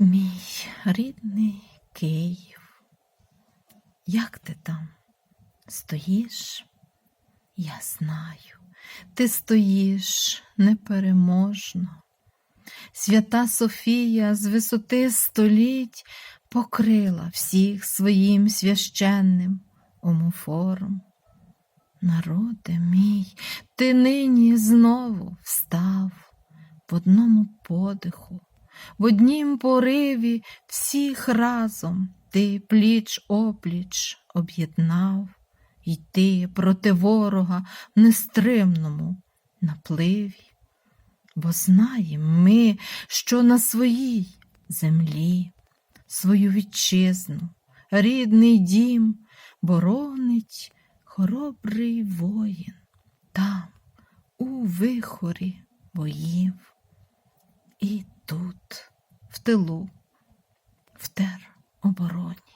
Мій рідний Київ, як ти там стоїш? Я знаю, ти стоїш непереможно. Свята Софія з висоти століть покрила всіх своїм священним омофором. Народе мій, ти нині знову встав в одному подиху, в однім пориві всіх разом ти пліч опліч об'єднав, йти проти ворога в нестримному напливі. Бо знаєм ми, що на своїй землі свою вітчизну, рідний дім боронить хоробрий воїн там, у вихорі боїв. І тилу, в теробороні.